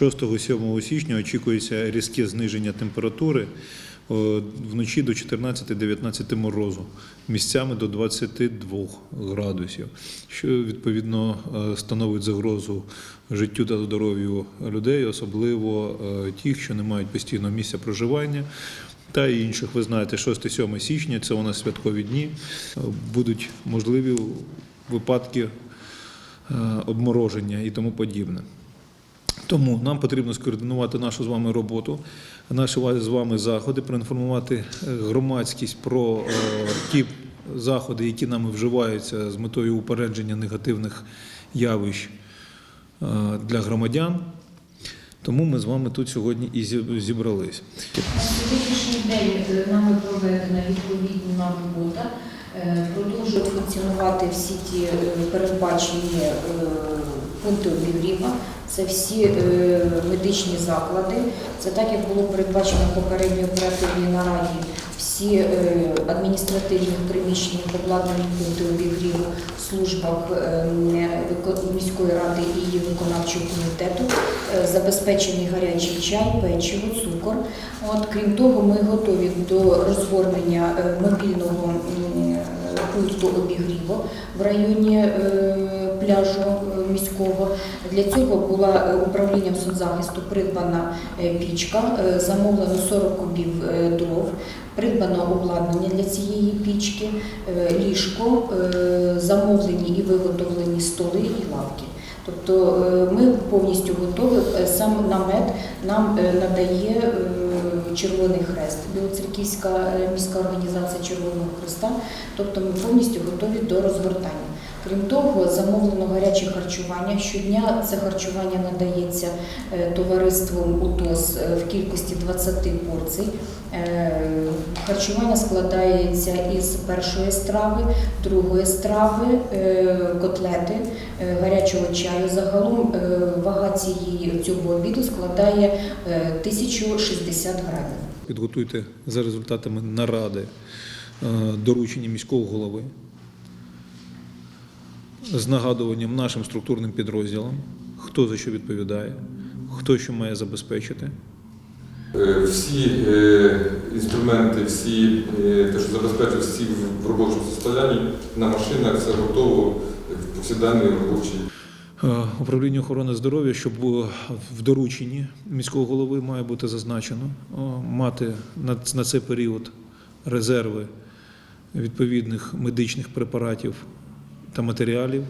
6-7 січня очікується різке зниження температури вночі до 14-19 морозу, місцями до 22 градусів, що відповідно е, становить загрозу життю та здоров'ю людей, особливо е, тих, що не мають постійного місця проживання. Та й інших, ви знаєте, 6-7 січня це у нас святкові дні. Е, Будуть можливі випадки обмороження і тому подібне. Тому нам потрібно скоординувати нашу з вами роботу, наші з вами заходи, проінформувати е, громадськість про е, ті заходи, які нами вживаються з метою упередження негативних явищ е, для громадян. Тому ми з вами тут сьогодні і зі- зібрались. На сьогоднішній день нами проведена відповідна робота. Продовжують функціонувати всі ті передбачені пункти обігріва. Це всі е, медичні заклади. Це так, як було передбачено в попередній оперативній нараді. Всі е, адміністративні приміщення обладнані пункти обігріву в службах е, міської ради і її виконавчого комітету е, забезпечений гарячий чай, печиво, цукор. От, крім того, ми готові до розгорнення е, мобільного е, пункту обігріву в районі е, пляжу е, міського. Для цього була е, управлінням соцзахисту придбана е, пічка, е, замовлено 40 кубів дров, придбано обладнання для цієї пічки, ліжко, замовлені і виготовлені столи і лавки. Тобто ми повністю готові. Сам намет нам надає Червоний Хрест, Білоцерківська міська організація Червоного Хреста. Тобто ми повністю готові до розгортання. Крім того, замовлено гаряче харчування. Щодня це харчування надається е, товариством УТОС е, в кількості 20 порцій. Е, Харчування складається із першої страви, другої страви, котлети, гарячого чаю. Загалом вага цієї цього обіду складає е, 1060 грамів. Підготуйте за результатами наради доручення міського голови з нагадуванням нашим структурним підрозділам, хто за що відповідає, хто що має забезпечити. Е, Всі е, інструменти, всі е, те, що забезпечує всі в- робочому состоянні, на машинах все готово в повсякденний робочий. Е, Управління охорони здоров'я, щоб в дорученні міського голови має бути зазначено, мати на, на цей період резерви відповідних медичних препаратів та матеріалів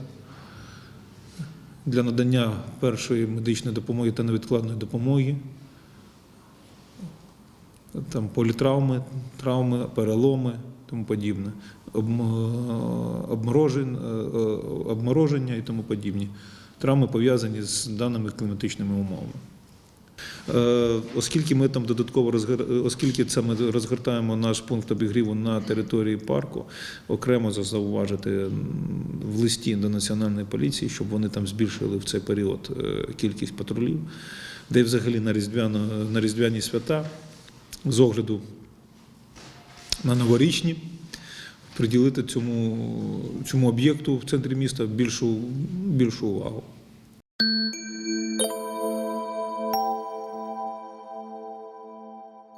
для надання першої медичної допомоги та невідкладної допомоги. Там політравми, травми, переломи, тому подібне, обморожень- е, е, обмороження і тому подібні. Травми пов'язані з даними кліматичними умовами. Е, Оскільки ми там додатково розгор- оскільки це ми розгортаємо наш пункт обігріву на території парку, окремо зауважити в листі до національної поліції, щоб вони там збільшили в цей період е, кількість патрулів, де взагалі на різдвяно на різдвяні свята з огляду на новорічні приділити цьому, цьому об'єкту в центрі міста більшу, більшу увагу.